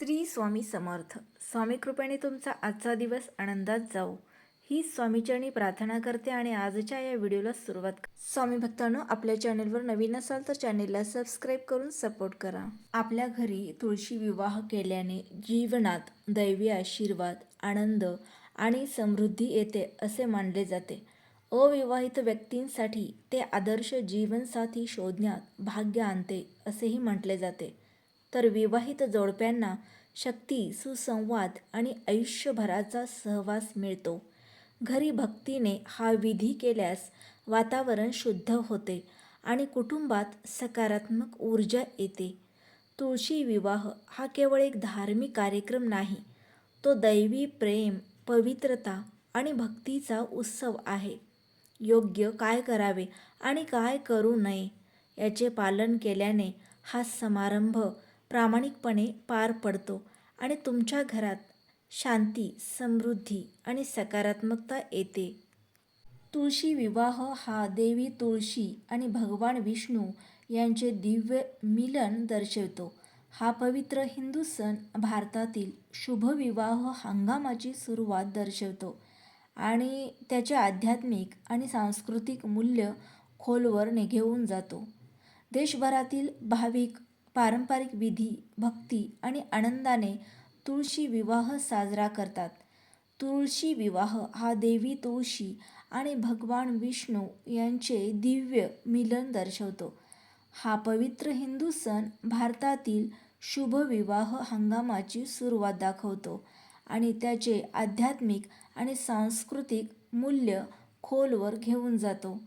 श्री स्वामी समर्थ. स्वामी कृपेने तुमचा आजचा दिवस आनंदात जाऊ ही स्वामीचरणी प्रार्थना करते आणि आजच्या या व्हिडिओला सुरुवात स्वामी भक्तांनो आपल्या चॅनेलवर नवीन असाल तर चॅनेलला सबस्क्राईब करून सपोर्ट करा. आपल्या घरी तुळशी विवाह केल्याने जीवनात दैवी आशीर्वाद आनंद आणि समृद्धी येते असे मानले जाते. अविवाहित व्यक्तींसाठी ते आदर्श जीवनसाथी शोधण्यात भाग्य आणते असेही म्हटले जाते. तर विवाहित जोडप्यांना शक्ती सुसंवाद आणि आयुष्यभराचा सहवास मिळतो. घरी भक्तीने हा विधी केल्यास वातावरण शुद्ध होते आणि कुटुंबात सकारात्मक ऊर्जा येते. तुळशी विवाह हा केवळ एक धार्मिक कार्यक्रम नाही तो दैवी प्रेम पवित्रता आणि भक्तीचा उत्सव आहे. योग्य काय करावे आणि काय करू नये याचे पालन केल्याने हा समारंभ प्रामाणिकपणे पार पडतो आणि तुमच्या घरात शांती समृद्धी आणि सकारात्मकता येते. तुळशी विवाह हा देवी तुळशी आणि भगवान विष्णू यांचे दिव्य मिलन दर्शवतो. हा पवित्र हिंदू सण भारतातील शुभविवाह हंगामाची सुरुवात दर्शवतो आणि त्याचे आध्यात्मिक आणि सांस्कृतिक मूल्य खोलवर घेऊन जातो. देशभरातील भाविक पारंपरिक विधी भक्ती आणि आनंदाने तुळशी विवाह साजरा करतात. तुळशी विवाह हा देवी तुळशी आणि भगवान विष्णू यांचे दिव्य मिलन दर्शवतो. हा पवित्र हिंदू सण भारतातील शुभ विवाह हंगामाची सुरुवात दाखवतो आणि त्याचे आध्यात्मिक आणि सांस्कृतिक मूल्य खोलवर घेऊन जातो.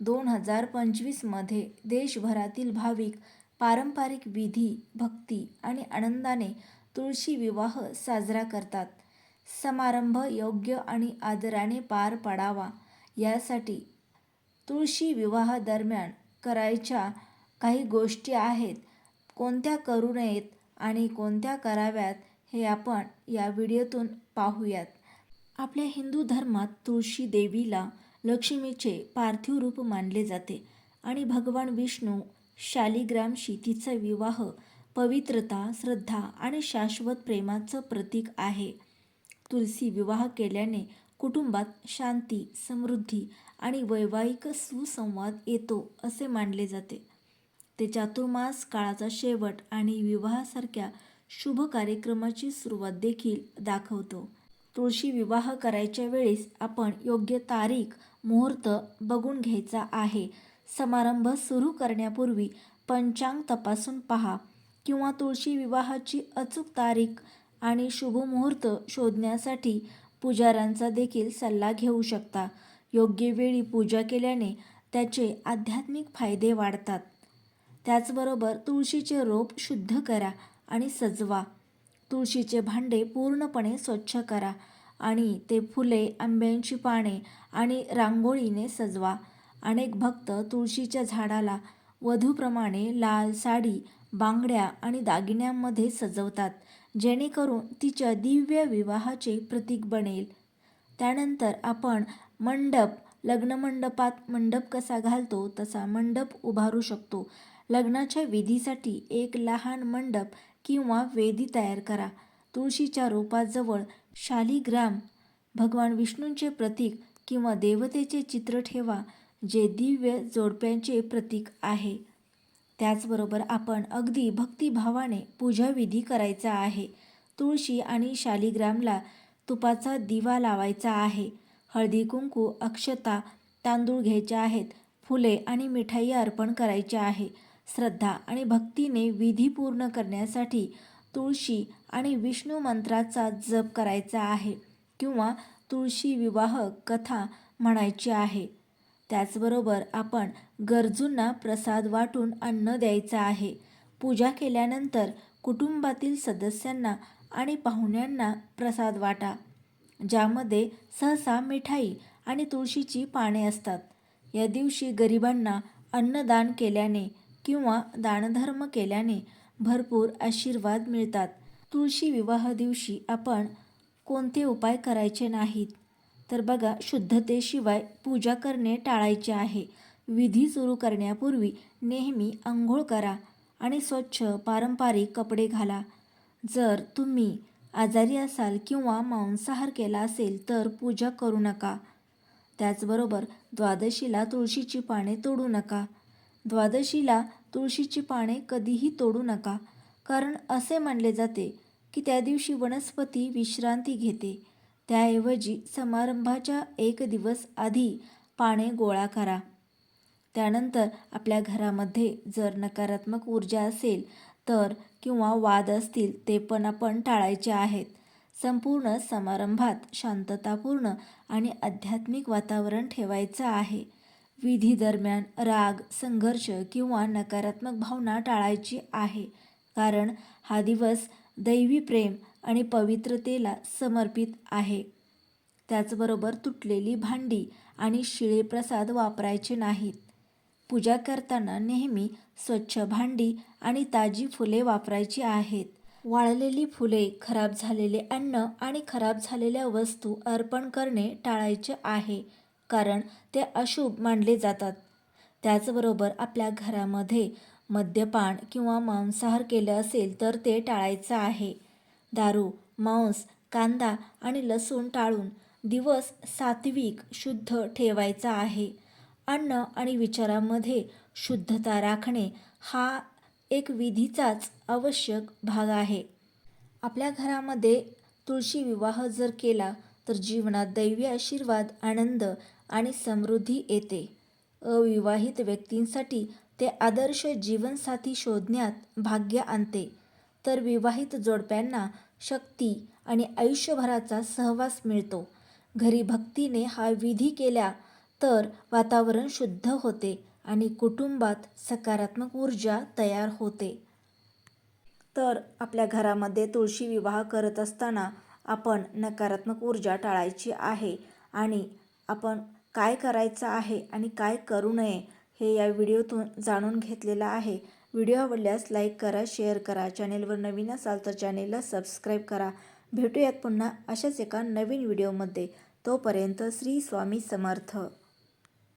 दोन हजार पंचवीसमध्ये देशभरातील भाविक पारंपरिक विधी भक्ती आणि आनंदाने तुळशी विवाह साजरा करतात. समारंभ योग्य आणि आदराने पार पडावा यासाठी तुळशी विवाहादरम्यान करायच्या काही गोष्टी आहेत. कोणत्या करू नयेत आणि कोणत्या कराव्यात हे आपण या व्हिडिओतून पाहूयात. आपल्या हिंदू धर्मात तुळशी देवीला लक्ष्मीचे पार्थिव रूप मानले जाते आणि भगवान विष्णू शालिग्राम शेतीचा विवाह पवित्रता श्रद्धा आणि शाश्वत प्रेमाचं प्रतीक आहे. तुलसी विवाह केल्याने कुटुंबात शांती समृद्धी आणि वैवाहिक सुसंवाद येतो असे मानले जाते. ते चातुर्मास काळाचा शेवट आणि विवाहासारख्या शुभ कार्यक्रमाची सुरुवात देखील दाखवतो. तुळशी विवाह करायच्या वेळेस आपण योग्य तारीख मुहूर्त बघून घ्यायचा आहे. समारंभ सुरू करण्यापूर्वी पंचांग तपासून पहा किंवा तुळशी विवाहाची अचूक तारीख आणि शुभ मुहूर्त शोधण्यासाठी पुजाऱ्यांचा देखील सल्ला घेऊ शकता. योग्य वेळी पूजा केल्याने त्याचे आध्यात्मिक फायदे वाढतात. त्याचबरोबर तुळशीचे रोप शुद्ध करा आणि सजवा. तुळशीचे भांडे पूर्णपणे स्वच्छ करा आणि ते फुले आंब्यांची पाने आणि रांगोळीने सजवा. अनेक भक्त तुळशीच्या झाडाला वधूप्रमाणे लाल साडी बांगड्या आणि दागिन्यांमध्ये सजवतात जेणेकरून तिच्या दिव्य विवाहाचे प्रतीक बनेल. त्यानंतर आपण मंडप लग्नमंडपात मंडप कसा घालतो तसा मंडप उभारू शकतो. लग्नाच्या विधीसाठी एक लहान मंडप किंवा वेदी तयार करा. तुळशीच्या रोपाजवळ शालिग्राम भगवान विष्णूंचे प्रतीक किंवा देवतेचे चित्र ठेवा. जे दिव्य जोडप्यांचे प्रतीक आहे. त्याचबरोबर आपण अगदी भक्तिभावाने पूजाविधी करायचा आहे. तुळशी आणि शालिग्रामला तुपाचा दिवा लावायचा आहे. हळदी कुंकू अक्षता तांदूळ घ्यायचे आहेत. फुले आणि मिठाई अर्पण करायची आहे. श्रद्धा आणि भक्तीने विधी पूर्ण करण्यासाठी तुळशी आणि विष्णू मंत्राचा जप करायचा आहे. किंवा तुळशी विवाह कथा म्हणायची आहे. त्याचबरोबर आपण गरजूंना प्रसाद वाटून अन्न द्यायचं आहे. पूजा केल्यानंतर कुटुंबातील सदस्यांना आणि पाहुण्यांना प्रसाद वाटा ज्यामध्ये सहसा मिठाई आणि तुळशीची पाने असतात. या दिवशी गरिबांना अन्नदान केल्याने किंवा दानधर्म केल्याने भरपूर आशीर्वाद मिळतात. तुळशी विवाह दिवशी आपण कोणते उपाय करायचे नाहीत? तर बघा शुद्धतेशिवाय पूजा करणे टाळायचे आहे. विधी सुरू करण्यापूर्वी नेहमी आंघोळ करा आणि स्वच्छ पारंपरिक कपडे घाला. जर तुम्ही आजारी असाल किंवा मांसाहार केला असेल तर पूजा करू नका. त्याचबरोबर द्वादशीला तुळशीची पाने तोडू नका. द्वादशीला तुळशीची पाने कधीही तोडू नका कारण असे मानले जाते की त्या दिवशी वनस्पती विश्रांती घेते. त्याऐवजी समारंभाच्या एक दिवस आधी पाने गोळा करा. त्यानंतर आपल्या घरामध्ये जर नकारात्मक ऊर्जा असेल तर किंवा वाद असतील ते पण आपण टाळायचे आहेत. संपूर्ण समारंभात शांततापूर्ण आणि आध्यात्मिक वातावरण ठेवायचं आहे. विधी दरम्यान राग संघर्ष किंवा नकारात्मक भावना टाळायची आहे. कारण हा दिवस दैवी प्रेम आणि पवित्रतेला समर्पित आहे. त्याचबरोबर तुटलेली भांडी आणि शिळे प्रसाद वापरायचे नाहीत. पूजा करताना नेहमी स्वच्छ भांडी आणि ताजी फुले वापरायची आहेत. वाळलेली फुले खराब झालेले अन्न आणि खराब झालेल्या वस्तू अर्पण करणे टाळायचे आहे कारण ते अशुभ मानले जातात. त्याचबरोबर आपल्या घरामध्ये मद्यपान किंवा मांसाहार केलं असेल तर ते टाळायचं आहे. दारू मांस कांदा आणि लसूण टाळून दिवस सात्विक शुद्ध ठेवायचा आहे. अन्न आणि विचारामध्ये शुद्धता राखणे हा एक विधीचाच आवश्यक भाग आहे. आपल्या घरामध्ये तुळशी विवाह जर केला तर जीवनात दैवी आशीर्वाद आनंद आणि समृद्धी येते. अविवाहित व्यक्तींसाठी ते आदर्श जीवनसाथी शोधण्यात भाग्य आणते. तर विवाहित जोडप्यांना शक्ती आणि आयुष्यभराचा सहवास मिळतो. घरी भक्तीने हा विधी केला तर वातावरण शुद्ध होते आणि कुटुंबात सकारात्मक ऊर्जा तयार होते. तर आपल्या घरामध्ये तुळशी विवाह करत असताना आपण नकारात्मक ऊर्जा टाळायची आहे आणि आपण काय करायचं आहे आणि काय करू नये हे या व्हिडिओतून जाणून घेतलेलं आहे. व्हिडिओ आवडल्यास लाईक करा शेअर करा. चॅनेलवर नवीन असाल तर चॅनेलला सबस्क्राईब करा. भेटूयात पुन्हा अशाच एका नवीन व्हिडिओमध्ये. तोपर्यंत श्री स्वामी समर्थ.